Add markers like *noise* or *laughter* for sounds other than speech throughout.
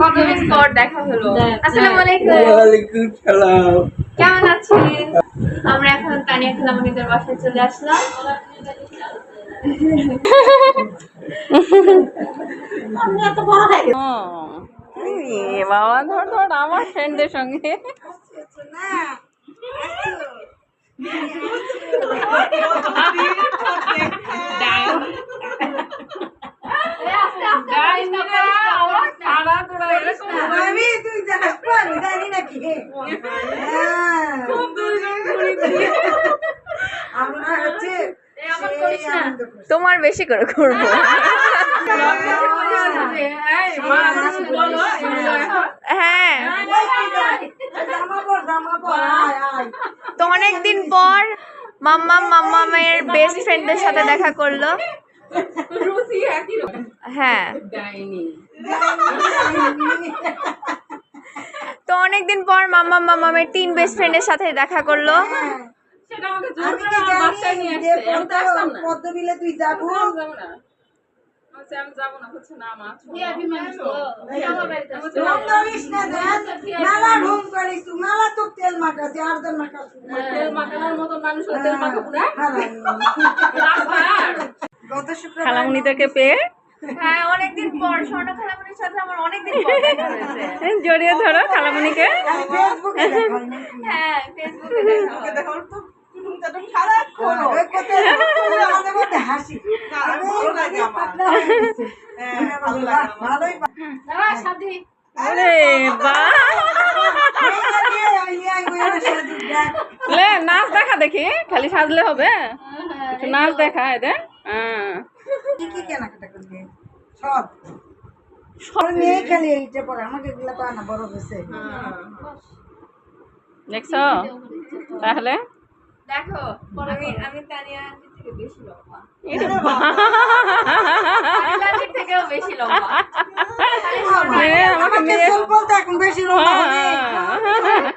কতদিন পর দেখা হলো। আসসালামু আলাইকুম। ওয়ালাইকুম সালাম। কেমন আছেন? আমরা এখন তানিয়া খালামণিদের বাসায় চলে আসলাম। এই বাবা ধর ধর আমার ফ্রেন্ডের সঙ্গে। আমি তুই জানাস তো আমি জানি নাকি হ্যাঁ। আমরা হচ্ছে সেই আনন্দ করছি। তোমার বেশি করে করব। হ্যাঁ। তো অনেকদিন পর মাম্মাম মাম্মামের বেস্ট ফ্রেন্ডের সাথে দেখা করল। হ্যাঁ। তো অনেকদিন পর মাম্মাম মাম্মামের তিন বেস্ট ফ্রেন্ডের সাথে দেখা করল। আমি কি জানি যে পদ্ম- পদ্মবিলে তুই যাব। রুম করিস না। দেখ। মেলা রুম করিস তুই মেলা তেল মাখাস আর গত শুক্রবার পেয়ে? হ্যাঁ অনেকদিন পর স্বর্ণ খালামণির সাথে আমার অনেকদিন পর দেখা হয়েছে। জড়িয়ে ধরো খালামুনিকে। ফেসবুকে হ্যাঁ ফেসবুকে দেখা মধ্যে হাসি। পাতলা হয়ে গেছে। বাহ, ভালোই বাহ। দাঁড়া, সাথী। আরে বাহ এই যে, এই যে, ওই আমার সাথে। দেখ। লে নাচ দেখা দেখি খালি সাজলে হবে। একটু নাচ দেখা এদের হ্যাঁ। কি কি কেনাকাটা করবে সব। সব মেয়ে খালি এইটা পরে আমাকে এগুলা তো আনা বড় হয়েছে। দেখছ? তাহলে? দেখো আমি আমি তানিয়া আন্টি থেকে বেশি লম্বা। এটা *laughs* বাহ। তানিয়া আন্টির থেকেও বেশি লম্বা। আমাকে আমাকে মেয়ে বলতে এখন বেশি লম্বা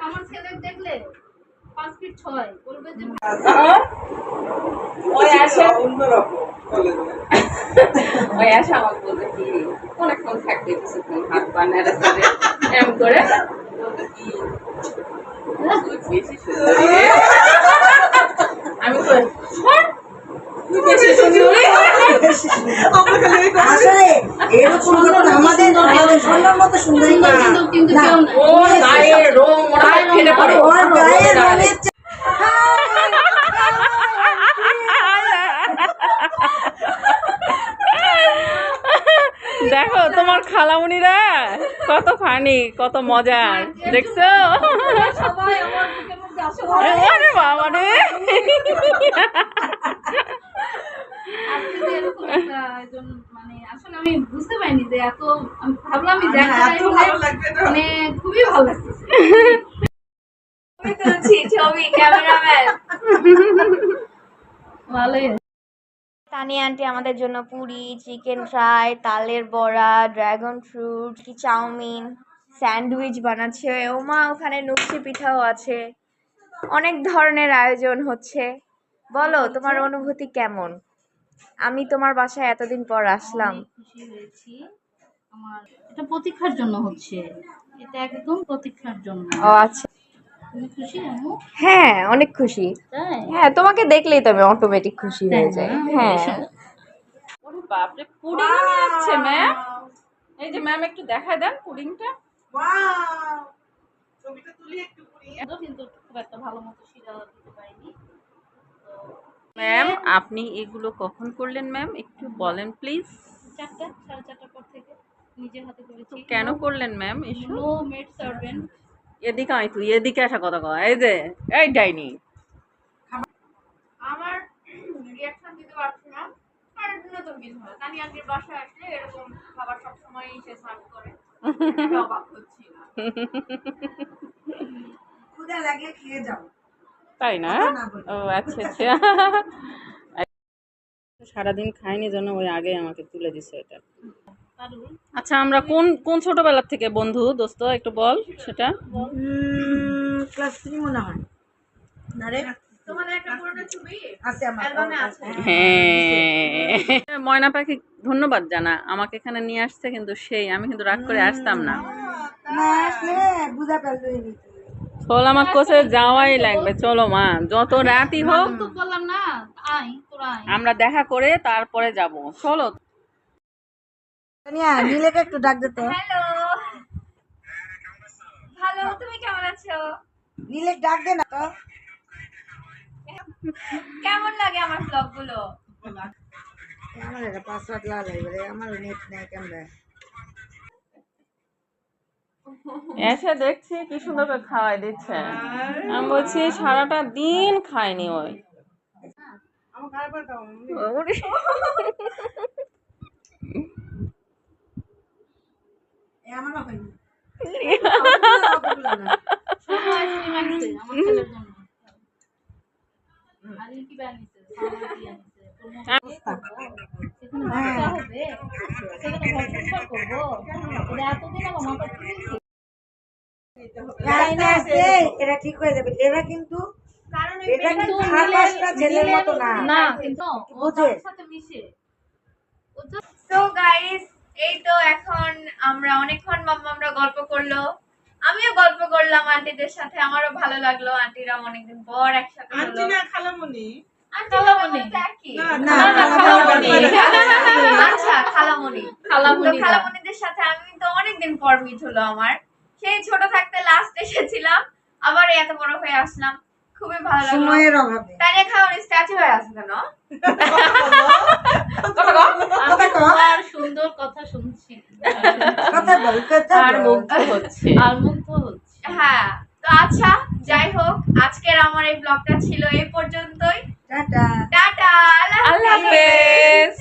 আমার ছেলে দেখলে পাঁচ ফিট ছয় বলবে যে ওই আসে অন্যরকম ওই আসে আমাকে বলতে কি? অনেকক্ষণ থাকবে কিছুক্ষণ হাত পা নেড়ে এম করে। কি? বেশি সুন্দরী রে। আমি কই "সর, তুই বেশি সুন্দরী আসলে এরকম যখন আমাদের আমাদের মতো সুন্দরী কিন্তু না, কেউ না। ওর গায়ের রং ওরা ফেলে পড়ে ওর গায়ের রঙের দেখো তোমার খালামুনিরা কত ফানি কত মজার দেখছ? আরে বাবা রে। আজকে এরকম আসলে আমি বুঝতে পারিনি যে এত ভাবলাম তো। মানে খুবই ভালো লাগতেছে। ছবি ক্যামেরাম্যান ভালোই তানিয়া আন্টি আমাদের জন্য পুরি চিকেন ফ্রাই তালের বড়া ড্রাগন ফ্রুট কি চাউমিন স্যান্ডউইচ বানাচ্ছে। ওমা ওখানে নুকচি পিঠাও আছে। অনেক ধরনের আয়োজন হচ্ছে। বলো তোমার অনুভূতি কেমন? আমি তোমার বাসায় এতদিন পর আসলাম। খুশি হয়েছি। আমার এটা প্রতীক্ষার জন্য হচ্ছে। এটা একদম প্রতীক্ষার জন্য। ও আচ্ছা। তুমি খুশি আম্মু? হ্যাঁ অনেক খুশি। তাই? হ্যাঁ তোমাকে দেখলেই তো আমি অটোমেটিক খুশি হয়ে যাই। হ্যাঁ। ওরে বাপরে পুডিং নিয়ে আসছে ম্যাম এই যে ম্যাম একটু দেখায় দেন পুডিংটা। Wow! এটাও কিন্তু খুব একটা ভালো মতো শিরা দিতে পারিনি। ম্যাম আপনি এগুলো কখন করলেন ম্যাম একটু বলেন প্লিজ চারটা সাড়ে চারটার পর থেকে নিজের হাতে করেছি। কেন করলেন ম্যাম এসব? নো মেড সার্ভেন্ট এদিকে আয় তুই এদিকে আসা কথা কয় এই যে এই ডাইনি। আমার রিয়াকশন দিতে পারছি না আর নতুন কিছু না। তানি আন্টির বাসায় আসলে এরকম খাবার সবসময় সে সার্ভ করে। অবাক হচ্ছি না। ক্ষুধা লাগলে খেয়ে যাও। তাই না? না ও আচ্ছা আচ্ছা। সারাদিন খাইনি জন্য ওই আগে আমাকে তুলে দিছে এটা। আচ্ছা আমরা কোন কোন ছোটবেলার থেকে বন্ধু দোস্ত একটু বল সেটা? ক্লাস থ্রি মনে হয়। হ্যাঁ। ময়না পাখি ধন্যবাদ জানা। আমাকে এখানে নিয়ে আসছে কিন্তু সেই আমি কিন্তু রাগ করে আসতাম না। না আসলে বুঝা চল আমার কোচে যাওয়াই লাগবে চলো মা। যত রাতই হোক বললাম না আই তোরা আমরা দেখা করে তারপরে যাব। চলো। তানিয়া নীলেকে একটু ডাক দিতে হ্যালো। ভালো তুমি কেমন আছো? নীলে ডাক দে না তো। কেমন লাগে আমার ব্লগগুলো? আমার এটা পাসওয়ার্ড লাগা লাগবে আমার নেট নাই ক্যামেরা এসে দেখছি কি সুন্দর করে খাওয়াই দিচ্ছে। আমি বলছি সারাটা দিন খায়নি ওই। আমার ছেলের জন্য আর কি বানিয়েছে সামনে দিয়ে আনছে সেখানে বাচ্চা হবে সেখানে করব এতদিন আমার মাথা তুলছে তাই না সে এরা ঠিক হয়ে যাবে। এরা কিন্তু এটা কিন্তু কিন্তু পাঁচটা ছেলের মতো না। না কিন্তু বুঝে। তাদের সাথে মিশে। ও তো গাইস এই তো এখন আমরা অনেকক্ষণ মাম্মা আমরা গল্প করল। আমিও গল্প করলাম আন্টিদের সাথে। আমারও ভালো লাগল। আন্টিরা অনেকদিন পর একসাথে আন্টি না খালামণি। খালামণি তো একই। না না, না, খালামণি। আচ্ছা খালামণি খালামণি খালামণিদের সাথে আমি তো অনেকদিন পর মিট হলো আমার। সেই ছোট থাকতে লাস্ট এসেছিলাম আবার এত বড় হয়ে আসলাম। খুবই ভালো লাগল। সময়ের অভাবে। তাই খাওয়ানি স্ট্যাচু হয়ে আছে কেন? তোমার সুন্দর কথা শুনছি। কথা বল আর মুগ্ধ হচ্ছে। আর মুগ্ধ হচ্ছে। হ্যাঁ তো আচ্ছা যাই হোক আজকের আমার এই ব্লগটা ছিল এই পর্যন্তই। টাটা। টাটা আল্লাহ হাফেজ।